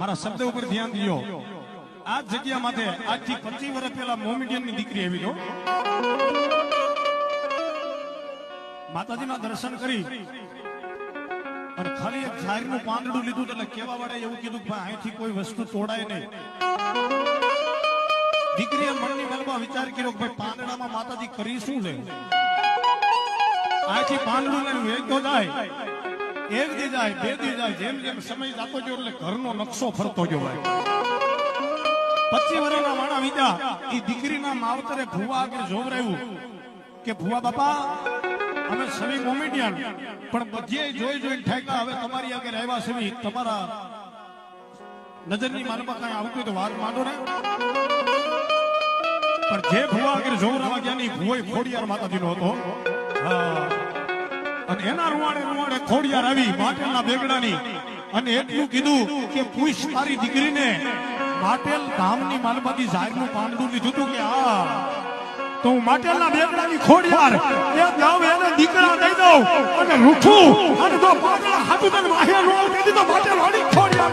મારા શબ્દ ઉપર ધ્યાન દો આ જગ્યા માટે આજથી પચીસ વર્ષ પહેલા મોમેડિયનની દીકરી આવી ગયો. માતાજીના દર્શન કરી. અને ખાલી એક ઝાડનું પાંદડું લીધું એટલે કેવા વાળા એવું કીધું કે અહીંથી કોઈ વસ્તુ તોડાય નહીં. દીકરીએ મનની મનમાં વિચાર કર્યો કે ભાઈ, પાંદડામાં માતાજી કરી શું છે? અહીંથી પાંદડું લઈને વેચતો જાય એક દી જાય, બે દી જાય, જેમ જેમ સમય જતો ગયો એટલે ઘરનો નકશો ફરતો ગયો ભાઈ. પચીસ વર્ષના માણા વીજા એ દીકરીના માવતરે ભુવા આગળ જોવરાયું કે, ભુવા બાપા, અમે સવી કોમેડિયન પણ બધે જોઈ જોઈ ઠેકતા હવે તમારી આગળ આવ્યા સવી તમારા નજરની માલમાં કઈ આવતું તો વાત માંડો ને? પણ જે ભુવા આગળ જોવરાવા ગયા ની ભુવો ખોડિયાર માતાજીનો હતો. હા. અને એના રૂવાડે રૂવાડે ખોડિયાર આવી માટેલના બેગડાની. અને એટલું કીધું કે પૂછ તારી દીકરીને, માટેલ ધામની માલમાંથી ઝાડનું પાંદડું લીધું હતું કે આ? તો હું માટેલના બેગડાની ખોડિયાર, એ ગાવ એને દીકરા દઈ દઉં અને રૂઠું. અને જો પાંદડા હાથું તને માહે નો કહી દીધો માટેલ વાળી ખોડિયાર